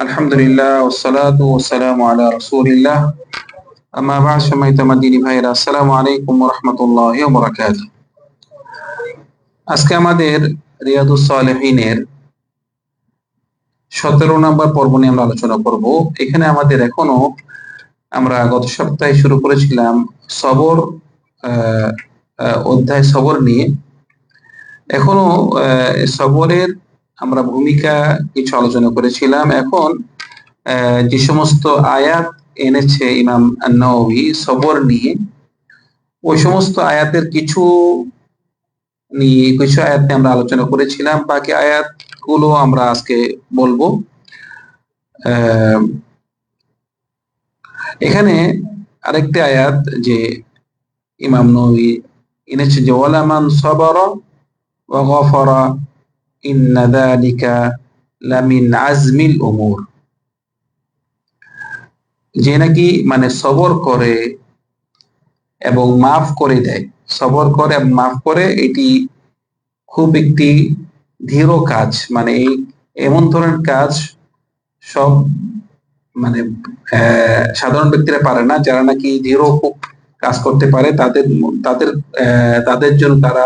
الحمد لله والصلاة والسلام على رسول الله أما بعد সম্মানিত মাদিনী ভাইরা আসসালামু আলাইকুম ওয়া রাহমাতুল্লাহি ওয়া বারাকাতুহু আজকে আমাদের রিয়াদুস সালেহিনের সতেরো নম্বর পর্ব নিয়ে আমরা আলোচনা করব এখানে আমাদের এখনো আমরা গত সপ্তাহে শুরু করেছিলাম সবর আহ, আহ, অধ্যায় সবর নিয়ে এখনো আহ, সবরের আমরা ভূমিকা কিছু আলোচনা করেছিলাম। এখন যে সমস্ত আয়াত এনেছে ইমাম নবী সবর নিয়ে, ওই সমস্ত আয়াতের কিছু নিয়ে, কিছু আয়াত নিয়ে আমরা আলোচনা করেছিলাম। বাকি আয়াতগুলো আমরা আজকে বলব। এখানে আরেকটি আয়াত যে ইমাম নবী এনেছে যে, ওয়ালামান সবর ওয়া গফারা ইন্না যালিকা লামিন আজমিল উমুর। যে নাকি মানে সবর করে এবং মাফ করে দেয়। সবর করে এবং মাফ করে এটি খুব একটি ধীর কাজ। মানে এমন ধরনের কাজ সব মানে সাধারণ ব্যক্তিরা পারে না। যারা নাকি ধীর কাজ করতে পারে, তাদের তাদের তাদের জন্য তারা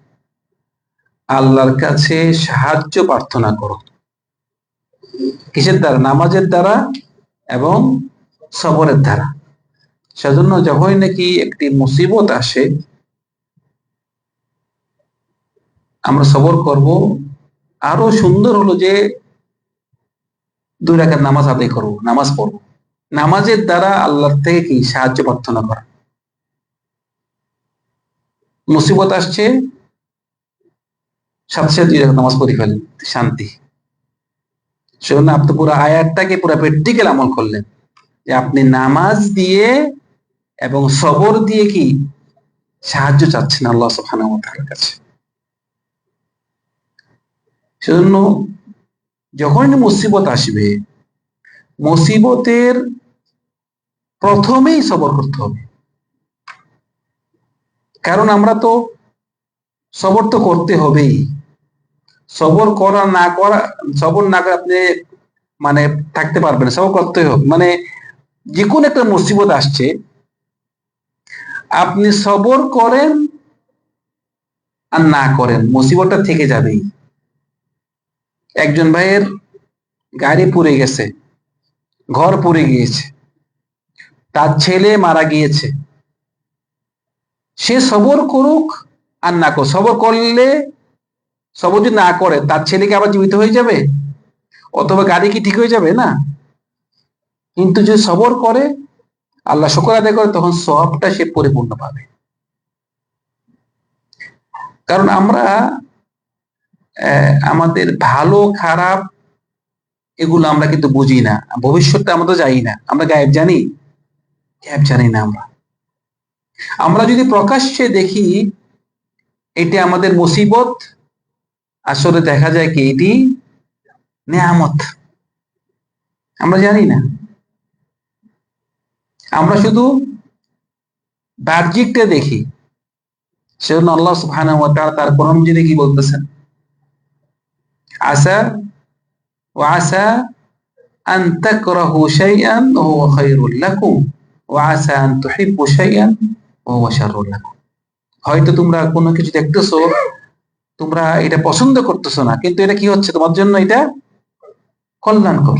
আল্লাহর কাছে সাহায্য প্রার্থনা করো। কিসের দ্বারা? নামাজের দ্বারা এবং সবরের দ্বারা। সেজন্য যখনই নাকি একটি মুসিবত আসে, আমরা সবর করব। আরও সুন্দর হলো যে দুই রাকাত নামাজ আদায় করব, নামাজ পড়ব। নামাজের দ্বারা আল্লাহর থেকে কি সাহায্য প্রার্থনা করা? মুসিবত আসছে সাথে সাথে দুই নামাজ পড়ে ফেলেন। শান্তি। সেজন্য আপনি পুরো আয়াতটাকে, পুরো প্র্যাকটিক্যাল আমল করলেন। যে আপনি নামাজ দিয়ে এবং সবর দিয়ে কি সাহায্য চাচ্ছেন আল্লাহ সুবহানাহু কাছে। সেজন্য যখনই মুসিবত আসবে, মুসিবতের প্রথমেই সবর করতে হবে। কারণ আমরা তো সবর তো করতে হবেই। সবর করা না করা, সবর না করে আপনি মানে থাকতে পারবেন সবর করতে হবে। মানে যে কোনো একটা মুসিবত আসছে, আপনি সবর করেন আর না করেন, মুসিবতটা থেকে যাবেই। একজন ভাইয়ের গাড়ি পুড়ে গেছে, ঘর পুড়ে গিয়েছে, তার ছেলে মারা গিয়েছে। সে সবর করুক আর না করুক, সবর করলে সবর যদি না করে, তার ছেলেকে আবার জীবিত হয়ে যাবে? অথবা গাড়ি কি ঠিক হয়ে যাবে? না। কিন্তু যদি সবর করে, আল্লাহ শুকর আদায় করে, তখন সবটা সে পরিপূর্ণ পাবে। কারণ আমরা আমাদের ভালো, খারাপ, এগুলো আমরা কিন্তু বুঝি না। ভবিষ্যৎটা আমরা তো জানি না। আমরা গায়েব জানি? গায়েব জানি না আমরা। আমরা যদি প্রকাশ্যে দেখি, এটা আমাদের মুসিবত আসলে দেখা যায় কি, এটি নেয়ামত। আমরা জানি না। আমরা শুধু বাহ্যিকটা দেখি। সেজন্য আল্লাহ তাআলা তার বলতেছেন? আসা ওয়া আসা হুয়া হুয়া হয়তো তোমরা কোনো কিছু দেখতেছো তোমরা এটা পছন্দ করতেছো না, কিন্তু এটা কি হচ্ছে? তোমার জন্য এটা কল্যাণকর।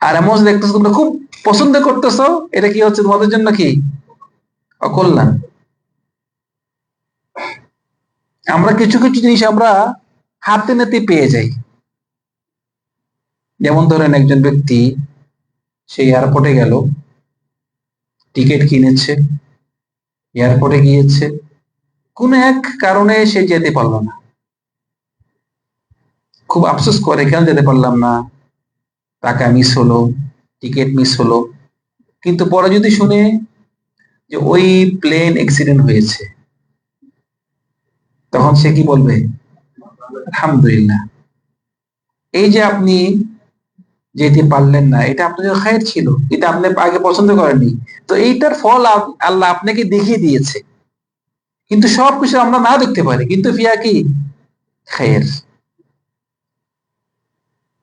আর এমন দেখতেছো তোমরা খুব পছন্দ করতেছো, এটা কি হচ্ছে? তোমাদের জন্য কি? অকল্যাণ। আমরা কিছু কিছু জিনিস আমরা হাতে নাতে পেয়ে যাই। যেমন ধরেন একজন ব্যক্তি, সে এয়ারপোর্টে গেল, টিকিট কিনেছে, এয়ারপোর্টে গিয়েছে কোন এক কারণে সে যেতে পারল না। খুব আফসোস করে, কেন যেতে পারলাম না? টাকা মিস হলো টিকিট মিস হলো। কিন্তু পরে যদি শুনে যে ওই প্লেন অ্যাক্সিডেন্ট হয়েছে, তখন সে কি বলবে? আলহামদুলিল্লাহ। এই যে আপনি যেতে পারলেন না, এটা আপনার খায়ের ছিল, এটা আপনি আগে পছন্দ করেননি। তো এইটার ফল আল্লাহ আপনাকে দেখিয়ে দিয়েছে। কিন্তু সবকিছু আমরা না দেখতে পারি। কিন্তু ফিয়া কি? খায়ের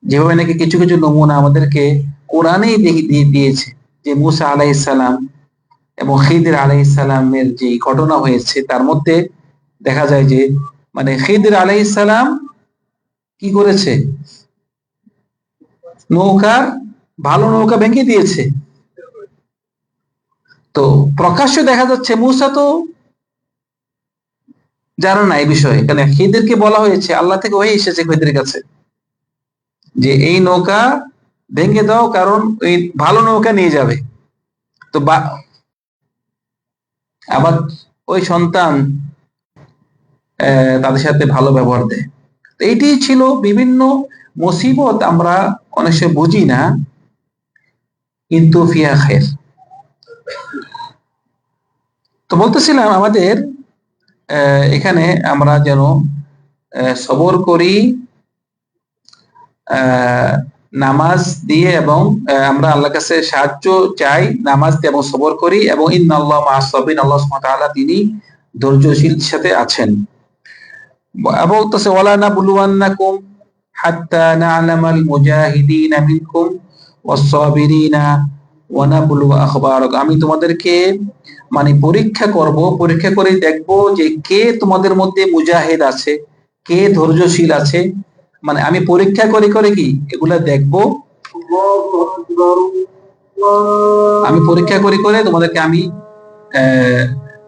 যেভাবে নাকি কিছু কিছু নমুনা আমাদেরকে কোরআনেই দিয়ে দিয়েছে যে মুসা আলাইসালাম এবং খিদির আলাইসালামের যে ঘটনা হয়েছে, তার মধ্যে দেখা যায় যে মানে খিদির আলাইসালাম কি করেছে? নৌকার ভালো নৌকা ভেঙে দিয়েছে। তো প্রকাশ্য দেখা যাচ্ছে মুসা তো জানো না এই বিষয়ে। এখানে খিদেরকে বলা হয়েছে, আল্লাহ থেকে হয়ে এসেছে খিদের কাছে। যে এই নৌকা ভেঙে দাও, কারণ এই ভালো নৌকা নিয়ে যাবে। তো আবার ওই সন্তান তাদের সাথে ভালো ব্যবহার দেয়। তো এইটি ছিল বিভিন্ন মুসিবত, আমরা অনেক সময় বুঝি না। কিন্তু ফিয়া খের তো বলতেছিলাম আমাদের এখানে আমরা যেন সবর করি নামাজ দিয়ে এবং আমরা আল্লাহর কাছে সাহায্য চাই, নামাজ দিয়ে এবং সবর করি এবং মাসাবিন আল্লাহ সুবহানাহু ওয়া তাআলা তিনি ধৈর্যশীল সাথে আছেন। এবং বলতেছে ওয়ালা নাবলুওয়ান্নাকুম হাত্তা না'লামাল মুজাহিদিনা মিনকুম ওয়াস-সাবিরিনা আমি তোমাদেরকে মানে পরীক্ষা করব, পরীক্ষা করে দেখব যে কে তোমাদের মধ্যে মুজাহিদ আছে, কে ধৈর্যশীল আছে। মানে আমি পরীক্ষা করে করে কি? এগুলা দেখব। আমি পরীক্ষা করে করে তোমাদেরকে আমি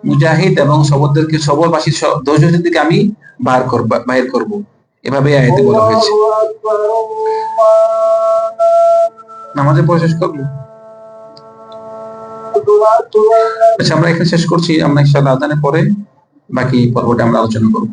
মুজাহিদ এবং সবরদেরকে সবরবাসী ধৈর্যশীল ধৈর্যশীলদেরকে আমি বার করব, বাইর করব। এভাবে আয়াতে বলা হয়েছে। নামাজে পড়ে শেষ করব? আচ্ছা আমরা এখানে শেষ করছি। আমরা ইনশাআল্লাহ আদানের পরে বাকি পর্বটা আমরা আলোচনা করব।